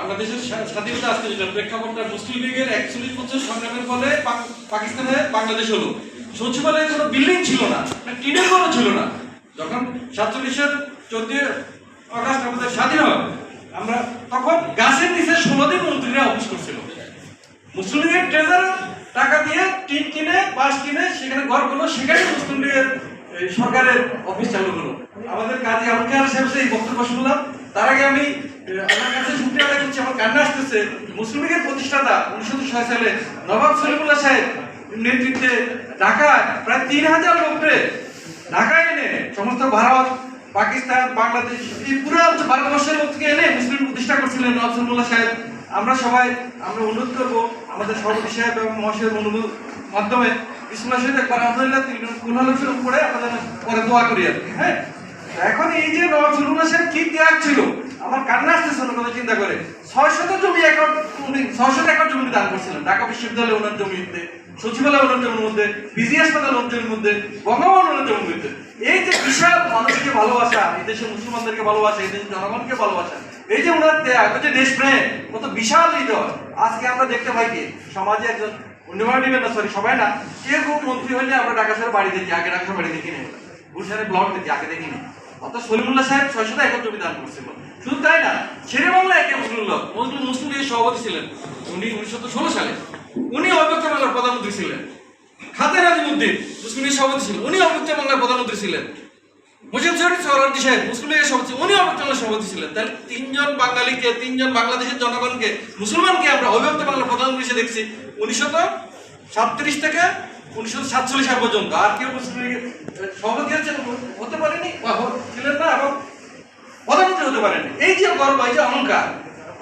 বাংলাদেশের স্বাধীনতা আসতে যেটা প্রেক্ষাপটটা মুসলিম লীগের একচল্লিশ বছর সংগ্রামের ফলে পাকিস্তানে বাংলাদেশ হলো। সচিবালয়ে কোনো বিল্ডিং ছিল না মানে টিনের ঘরও ছিল না। যখন সাতচল্লিশের চোদ্দই আগস্ট আমাদের স্বাধীন হয়, আমরা তখন গাছের নিচে ষোলো দিন মন্ত্রীরা অফিস করছিল। মুসলিম লীগের ট্রেজার টাকা দিয়ে টিন কিনে বাস কিনে সেখানে ঘর করল সেখানে মুসলিম লীগের সরকারের অফিস চালু হলো আমাদের কাজী আমকার সাহেব এই বক্তব্য শুনলাম, তার আগে আমি আমার কাছে শুনতে আদায় করছি আমার কান্না আসতেছে। মুসলিম লীগের প্রতিষ্ঠাতা উনিশশো ছয় সালে নবাব সলিমুল্লাহ সাহেব নেতৃত্বে ঢাকায় প্রায় তিন হাজার লোককে ঢাকায় এনে সমস্ত ভারত, পাকিস্তান, বাংলাদেশ এই পুরো ভারতবর্ষের লোককে এনে মুসলিম প্রতিষ্ঠা করছিলেন নবাব সলিমুল্লাহ সাহেব। আমরা সবাই, আমরা অনুরোধ করব আমাদের সভাপতি সাহেব এবং মহাশয়ের অনুরোধ মাধ্যমে একবার আলহামদুলিল্লাহ করে আপনাদের পরে দোয়া করি আর হ্যাঁ? এখন এই যে নবাব সলিমুল্লাহ সাহেব কি ত্যাগ ছিল কান্না আসতেছে ওনার কথা চিন্তা করে। ছয় শত জমি একর, উনি ছয় শত একর জমি দান করছিলেন। ঢাকা বিশ্ববিদ্যালয়ে ওনার জমিতে সচিবালয় ওনার জমির মধ্যে, বিজি হাসপাতাল ওনার মধ্যে বঙ্গভবন ওনার জমির মধ্যে। এই যে বিশাল মানুষকে ভালোবাসা, এই দেশের মুসলমানদেরকে ভালোবাসা, এই দেশের জনগণকে ভালোবাসা, এই যে ওনার ত্যাগ যে দেশপ্রেম, কত বিশাল হৃদয়। আজকে আমরা দেখতে পাই কি, সমাজে একজন অন্যভাবে নেবেন না সরি সবাই না, কেউ মন্ত্রী হলে আমরা ঢাকা শহরে বাড়ি দেখি, আগে ঢাকা বাড়ি দেখি নেই গুলশানের ব্লক দেখি, আগে দেখি নেই অত সলিমুল্লাহ সাহেব করছিল। শুধু তাই না বাংলা একে মুসলিমুল্লাহ সভাপতি ছিলেন। উনি উনিশশো ষোলো সালে। উনি বাংলার প্রধানমন্ত্রী ছিলেন। সভাপতি ছিলেন। উনি বাংলার প্রধানমন্ত্রী ছিলেন। মুজিব শরীফ সরার্জি সাহেব সভাপতি উনি বাংলার সভাপতি ছিলেন। তাহলে তিনজন বাঙালিকে, তিনজন বাংলাদেশের জনগণকে, মুসলমানকে আমরা অব্যক্ত বাংলার প্রধানমন্ত্রী হিসেবে দেখছি। উনিশশো সাতত্রিশ থেকে উনিশশো সাতচল্লিশ সাল পর্যন্ত। আর কেউ মুসলিম সভাপতি হচ্ছেন হতে পারেনি? বা হতে পারেন। এই যে গর্ব, এই যে অহংকার,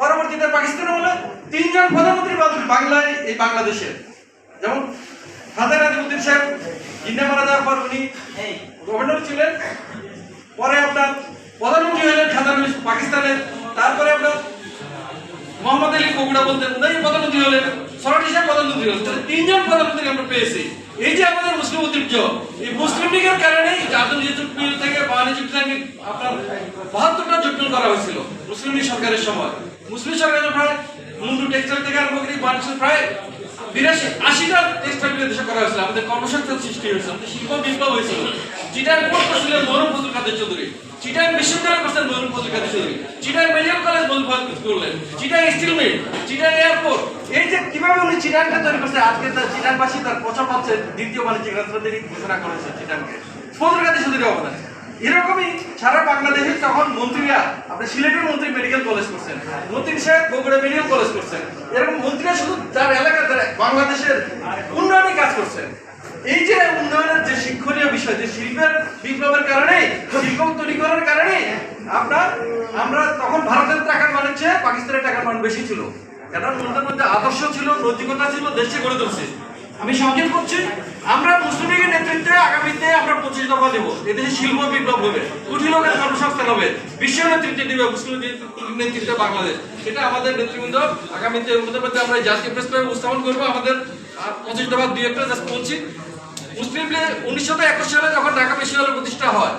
পরবর্তীতে পাকিস্তানে হলো তিনজন প্রধানমন্ত্রী বাংলায় এই বাংলাদেশের। যেমন হাজার আজিমুদ্দিন সাহেব ইন্ডিয়া মারা যাওয়ার পর উনি গভর্নর ছিলেন। পরে আপনার প্রধানমন্ত্রী হলেন খাদার পাকিস্তানের। তারপরে মোহাম্মদ আলী বগুড়া বলতেন উনি প্রধানমন্ত্রী হলেন সরাটি সাহেব প্রধানমন্ত্রী হলেন তাহলে তিনজন প্রধানমন্ত্রী আমরা পেয়েছি। এই যে আমাদের মুসলিম ঐতিহ্য, এই মুসলিম লীগের কারণে জাতীয় জোট মিল থেকে বাঙালি জুট থেকে আপনার বাহাত্তরটা জোট করা হয়েছিল মুসলিম লীগ সরকারের সময়। মুসলিম সরকারের প্রায় মুন্ডু টেক্সটাইল থেকে আরম্ভ করে বাংলাদেশের প্রায় বিরাশি, আশিটা টেক্সটাইল দেশে করা হয়েছিল, আমাদের কর্মসংস্থান সৃষ্টি হয়েছিল, আমাদের শিল্প বিপ্লব হয়েছিল। চিটার কোর্ট করছিলেন মরুম ফজল কাদের চৌধুরী। চিটাং বিশ্ববিদ্যালয় করছেন মরুম ফজল কাদের চৌধুরী। চিটাং মেডিকেল কলেজ মরুম ফজল করলেন। Chittagong steel mill Chittagong airport. এই যে কীভাবে উনি চিটাংটা তৈরি করছে, আজকে তার চিটাংবাসী তার প্রচার পাচ্ছে, দ্বিতীয় বাণিজ্যিক রাজধানী ঘোষণা করেছে চিটাংকে ফজল কাদের চৌধুরী অবদান। এরকমই সারা বাংলাদেশে তখন মন্ত্রীরা আপনি সিলেটের মন্ত্রী মেডিকেল কলেজ করছেন, মন্ত্রী সাহেব বগুড়া মেডিকেল কলেজ করছেন। এরকম মন্ত্রীরা শুধু তার এলাকা তারা বাংলাদেশের উন্নয়নে কাজ করছেন। এই যে উন্নয়নের যে শিক্ষণীয় বিষয়, যে শিল্পের, বিপ্লবের কারণে, শিল্প তৈরি করার কারণে, আপনার, আমরা তখন ভারতের টাকার মান হচ্ছে পাকিস্তানের টাকার মান বেশি ছিল। ওনাদের মধ্যে আদর্শ ছিল, নৈতিকতা ছিল দেশে গড়ে তুলছে। আমি সংক্ষেপ করছি। আমরা মুসলিম লীগের নেতৃত্বে আগামীতে আমরা পঁচিশ দফা দেবো। এদেশে শিল্প বিপ্লব হবে কোটি লোকের কর্মসংস্থান হবে, বিশ্ব নেতৃত্বে দিবে মুসলিম নেতৃত্বে বাংলাদেশ। এটা আমাদের নেতৃবৃন্দ আগামীতে ওদের আমরা জাতীয় প্রেস ক্লাবে উপস্থাপন করব। আমাদের পঁচিশ দফা দুই একটা জাস্ট বলছি। মুসলিম লীগ উনিশশো একুশ সালে যখন ঢাকা বিশ্ববিদ্যালয় প্রতিষ্ঠা হয়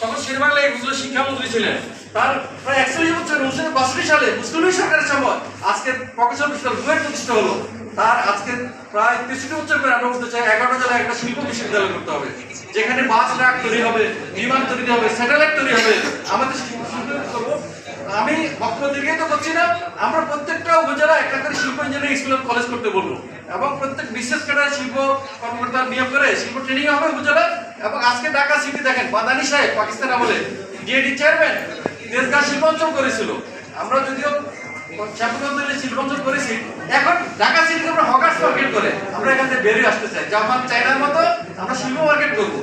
তখন শেরবাংলা একজন শিক্ষামন্ত্রী ছিলেন। তার প্রায় একচল্লিশ বছর, উনিশশো বাষট্টি সালে মুসলিম সরকারের সময় আজকে প্রফেসর বিশ্ববিদ্যালয় প্রতিষ্ঠা হলো। তার আজকে প্রায় তেষট্টি বছর পরে আমরা চাই, এগারোটা জেলায় একটা শিল্প বিশ্ববিদ্যালয় করতে হবে, যেখানে বাস, ট্রাক তৈরি হবে, বিমান তৈরি হবে, স্যাটেলাইট তৈরি হবে। আমাদের আমি বক্তব্য দীর্ঘায়িত করছি না, আমরা প্রত্যেকটা উপজেলা একটা করে শিল্প ইঞ্জিনিয়ারিং স্কুল কলেজ করতে বলব। এবং প্রত্যেক বিশেষ করে শিল্প কর্মকর্তা নিয়োগ করে শিল্প ট্রেনিং হবে উপজেলা। এবং আজকে ঢাকা সিটি দেখেন, বাদানি সাহেব, পাকিস্তান আমলে ডিএডি চেয়ারম্যান দেশগা শিল্পাঞ্চল করেছিল। আমরা যদিও এখন আমরা হকার্স করে আমরা এখান থেকে বেরিয়ে আসতে চাই। জাপান চাইনার মতো আমরা শিল্প মার্কেট করব।